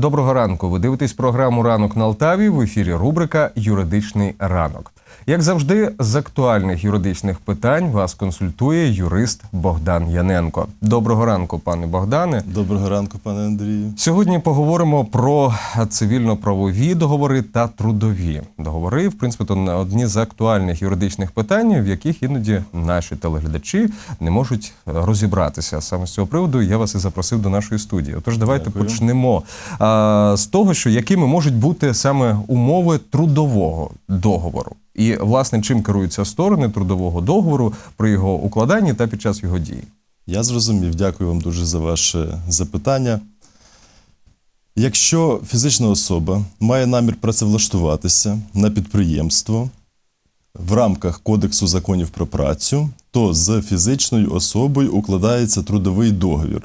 Доброго ранку. Ви дивитесь програму Ранок на Алтаві. В ефірі рубрика Юридичний ранок. Як завжди, з актуальних юридичних питань вас консультує юрист Богдан Яненко. Доброго ранку, пане Богдане. Доброго ранку, пане Андрію. Сьогодні поговоримо про цивільно-правові договори та трудові договори. В принципі, то одні з актуальних юридичних питань, в яких іноді наші телеглядачі не можуть розібратися. Саме з цього приводу я вас і запросив до нашої студії. Отож, давайте Дякую. почнемо а, з того, що якими можуть бути саме умови трудового договору. І, власне, чим керуються сторони трудового договору при його укладанні та під час його дії. Я зрозумів, дякую вам дуже за ваше запитання. Якщо фізична особа має намір працевлаштуватися на підприємство в рамках Кодексу законів про працю, то з фізичною особою укладається трудовий договір.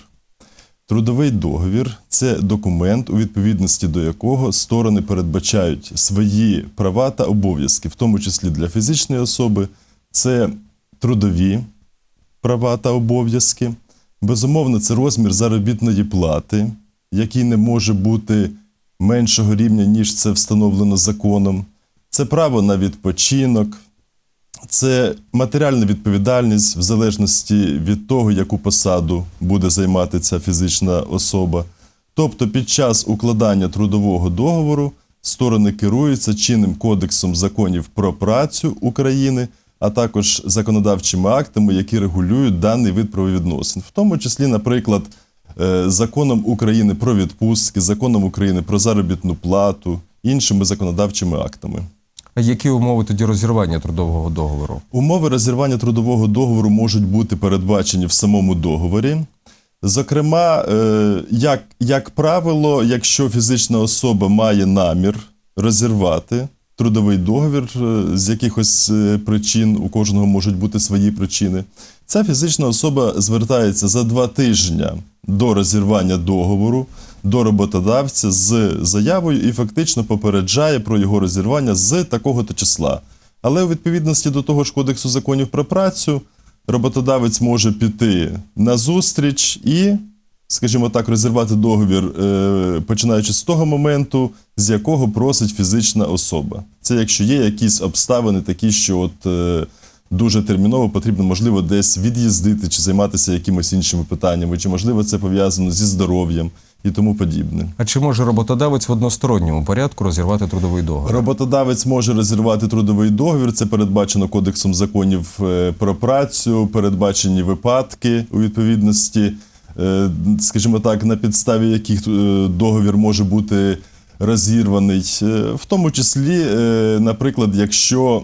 Трудовий договір це документ, у відповідності до якого сторони передбачають свої права та обов'язки, в тому числі для фізичної особи, це трудові права та обов'язки. Безумовно, це розмір заробітної плати, який не може бути меншого рівня, ніж це встановлено законом. Це право на відпочинок, це матеріальна відповідальність в залежності від того, яку посаду буде займати ця фізична особа. Тобто, під час укладання трудового договору сторони керуються чинним кодексом законів про працю України, а також законодавчими актами, які регулюють даний вид правовідносин, в тому числі, наприклад, е, законом України про відпустки, законом України про заробітну плату, іншими законодавчими актами. Які умови тоді розірвання трудового договору? Умови розірвання трудового договору можуть бути передбачені в самому договорі. Зокрема, е, як, як правило, якщо фізична особа має намір розірвати трудовий договір е, з якихось е, причин, у кожного можуть бути свої причини, ця фізична особа звертається за два тижні до розірвання договору до роботодавця з заявою і фактично попереджає про його розірвання з такого-то числа. Але у відповідності до того ж Кодексу законів про працю роботодавець може піти на зустріч і, скажімо так, розірвати договір, е, починаючи з того моменту, з якого просить фізична особа. Це якщо є якісь обставини такі, що от е, дуже терміново потрібно, можливо, десь від'їздити чи займатися якимось іншими питаннями, чи можливо це пов'язано зі здоров'ям і тому подібне. А чи може роботодавець в односторонньому порядку розірвати трудовий договір? Роботодавець може розірвати трудовий договір. Це передбачено Кодексом законів е, про працю, передбачені випадки у відповідності, е, скажімо так, на підставі яких е, договір може бути розірваний. В тому числі, наприклад, якщо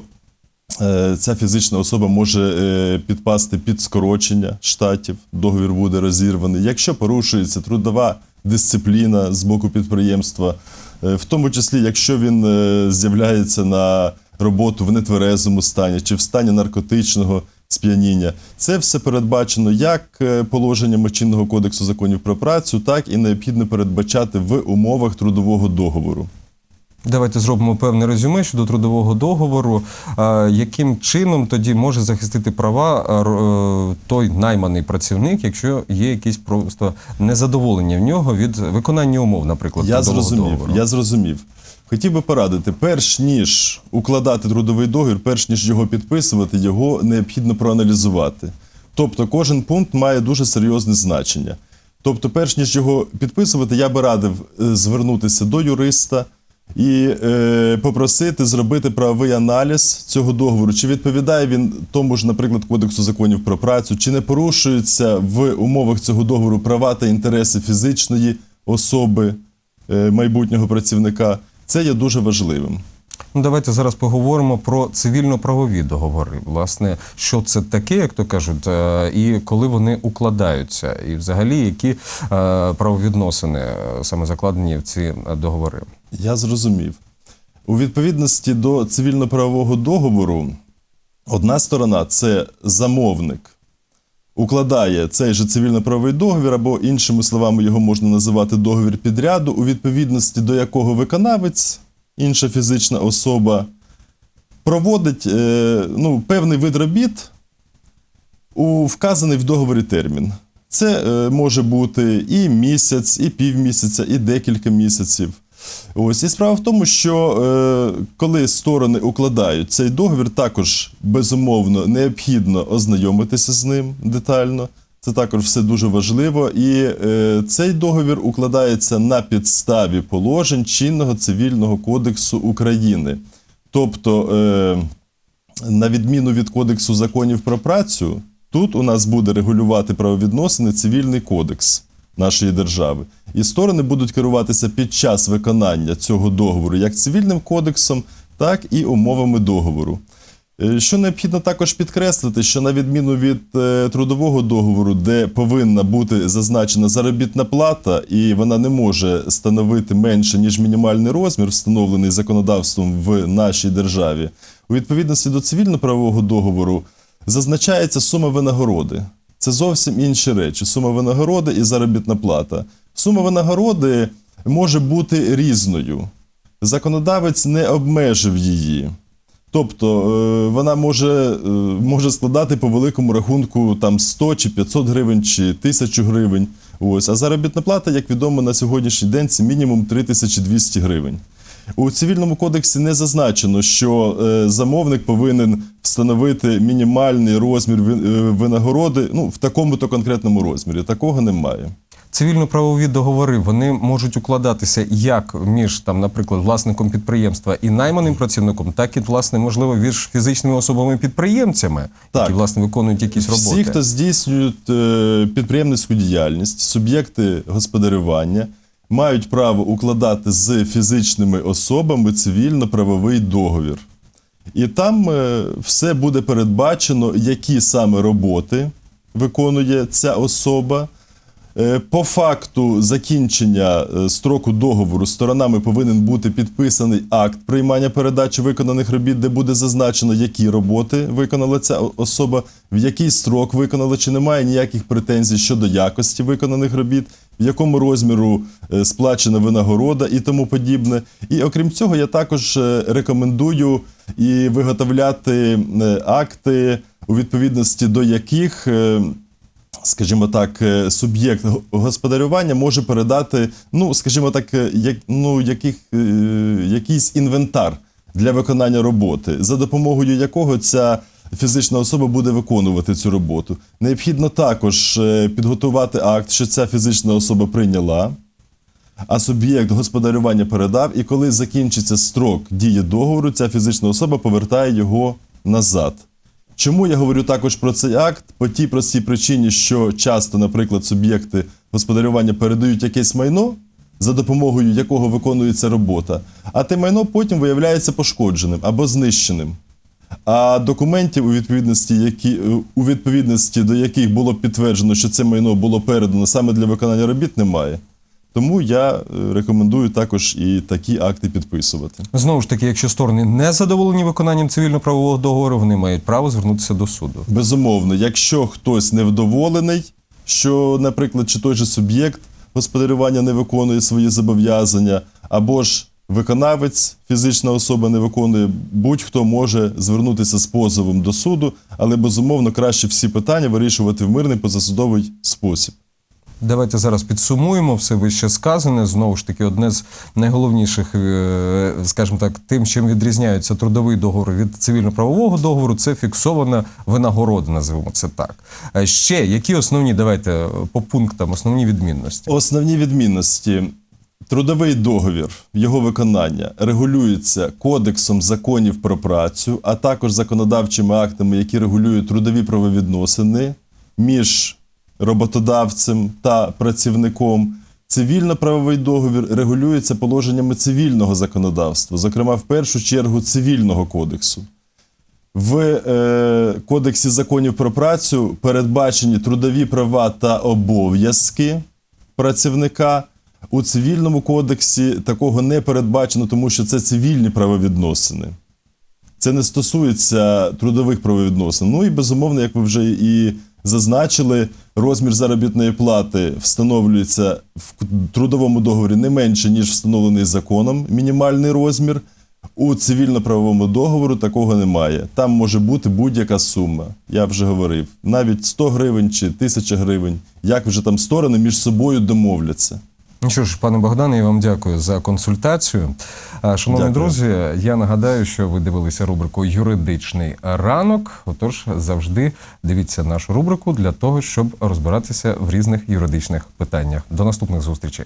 ця фізична особа може підпасти під скорочення штатів, договір буде розірваний. Якщо порушується трудова дисципліна з боку підприємства, е, в тому числі, якщо він е, з'являється на роботу в нетверезому стані чи в стані наркотичного сп'яніння, це все передбачено як е, положеннями чинного кодексу законів про працю, так і необхідно передбачати в умовах трудового договору. Давайте зробимо певне резюме щодо трудового договору. Яким чином тоді може захистити права а, е, той найманий працівник, якщо є якісь просто незадоволення в нього від виконання умов, наприклад, Я трудового зрозумів, договору? я зрозумів. Хотів би порадити, перш ніж укладати трудовий договір, перш ніж його підписувати, його необхідно проаналізувати. Тобто кожен пункт має дуже серйозне значення. Тобто, перш ніж його підписувати, я би радив е, звернутися до юриста і е, попросити зробити правовий аналіз цього договору, чи відповідає він тому ж, наприклад, Кодексу законів про працю, чи не порушуються в умовах цього договору права та інтереси фізичної особи е, майбутнього працівника. Це є дуже важливим. Ну, давайте зараз поговоримо про цивільно-правові договори. Власне, що це таке, як то кажуть, е, і коли вони укладаються, і взагалі які е, правовідносини е, саме закладені в ці договори. Я зрозумів. У відповідності до цивільно-правового договору, одна сторона це замовник. Укладає цей же цивільно-правовий договір, або іншими словами, його можна називати договір підряду, у відповідності до якого виконавець, інша фізична особа, проводить е, ну, певний вид робіт у вказаний в договорі термін. Це е, може бути і місяць, і півмісяця, і декілька місяців. Ось і справа в тому, що е, коли сторони укладають цей договір, також безумовно необхідно ознайомитися з ним детально. Це також все дуже важливо. І е, цей договір укладається на підставі положень чинного цивільного кодексу України. Тобто, е, на відміну від Кодексу законів про працю, тут у нас буде регулювати правовідносини цивільний кодекс нашої держави. І сторони будуть керуватися під час виконання цього договору як цивільним кодексом, так і умовами договору. Е, Що необхідно також підкреслити, що на відміну від е, трудового договору, де повинна бути зазначена заробітна плата, і вона не може становити менше ніж мінімальний розмір, встановлений законодавством в нашій державі, у відповідності до цивільно-правового договору зазначається сума винагороди. Це зовсім інші речі: сума винагороди і заробітна плата. Сума винагороди може бути різною. Законодавець не обмежив її. Тобто е, вона може, е, може складати по великому рахунку там 100 чи 500 гривень чи 1000 гривень. Ось. А заробітна плата, як відомо, на сьогоднішній день це мінімум 3200 гривень. У цивільному кодексі не зазначено, що е, замовник повинен встановити мінімальний розмір ви- винагороди ну, в такому-то конкретному розмірі. Такого немає. Цивільно-правові договори вони можуть укладатися як між там, наприклад, власником підприємства і найманим працівником, так і власне можливо між фізичними особами-підприємцями, Так. які власне виконують якісь роботи. Всі, хто здійснюють е, підприємницьку діяльність, суб'єкти господарювання, мають право укладати з фізичними особами цивільно-правовий договір. І там е, все буде передбачено, які саме роботи виконує ця особа. Е, По факту закінчення е, строку договору сторонами повинен бути підписаний акт приймання передачі виконаних робіт, де буде зазначено, які роботи виконала ця особа, в який строк виконала, чи немає ніяких претензій щодо якості виконаних робіт, в якому розміру е, сплачена винагорода і тому подібне. І окрім цього, я також рекомендую і виготовляти акти, у відповідності до яких. Скажімо так, е, суб'єкт господарювання може передати, ну, скажімо так, е, як, ну, яких, е, якийсь інвентар для виконання роботи, за допомогою якого ця фізична особа буде виконувати цю роботу. Необхідно також підготувати акт, що ця фізична особа прийняла, а суб'єкт господарювання передав, і коли закінчиться строк дії договору, ця фізична особа повертає його назад. Чому я говорю також про цей акт? По тій простій причині, що часто, наприклад, суб'єкти господарювання передають якесь майно, за допомогою якого виконується робота, а те майно потім виявляється пошкодженим або знищеним. А документів, у відповідності, які, у відповідності до яких було підтверджено, що це майно було передано саме для виконання робіт, немає. Тому я е, рекомендую також і такі акти підписувати. Знову ж таки, якщо сторони не задоволені виконанням цивільно-правового договору, вони мають право звернутися до суду. Безумовно, якщо хтось невдоволений, що, наприклад, чи той же суб'єкт господарювання не виконує свої зобов'язання, або ж виконавець, фізична особа не виконує, будь-хто може звернутися з позовом до суду, але безумовно краще всі питання вирішувати в мирний позасудовий спосіб. Давайте зараз підсумуємо все вище сказане. Знову ж таки, одне з найголовніших, е, скажімо так, тим, чим відрізняється трудовий договор від цивільно-правового договору, це фіксована винагорода, називаємо це так. Ще які основні, давайте по пунктам, основні відмінності. Основні відмінності. Трудовий договір, його виконання регулюється Кодексом законів про працю, а також законодавчими актами, які регулюють трудові правовідносини між роботодавцем та працівником. Цивільно-правовий договір регулюється положеннями цивільного законодавства, зокрема, в першу чергу цивільного кодексу. В е, Кодексі законів про працю передбачені трудові права та обов'язки працівника. У цивільному кодексі такого не передбачено, тому що це цивільні правовідносини. Це не стосується трудових правовідносин. Ну і безумовно, як ви вже і зазначили, розмір заробітної плати встановлюється в трудовому договорі не менше, ніж встановлений законом мінімальний розмір. У цивільно-правовому договору такого немає. Там може бути будь-яка сума. Я вже говорив. Навіть 100 гривень чи 1000 гривень. Як вже там сторони між собою домовляться. Ну що ж, пане Богдане, я вам дякую за консультацію. Шановні Дякую. друзі, я нагадаю, що ви дивилися рубрику Юридичний ранок. Отож, завжди дивіться нашу рубрику для того, щоб розбиратися в різних юридичних питаннях. До наступних зустрічей.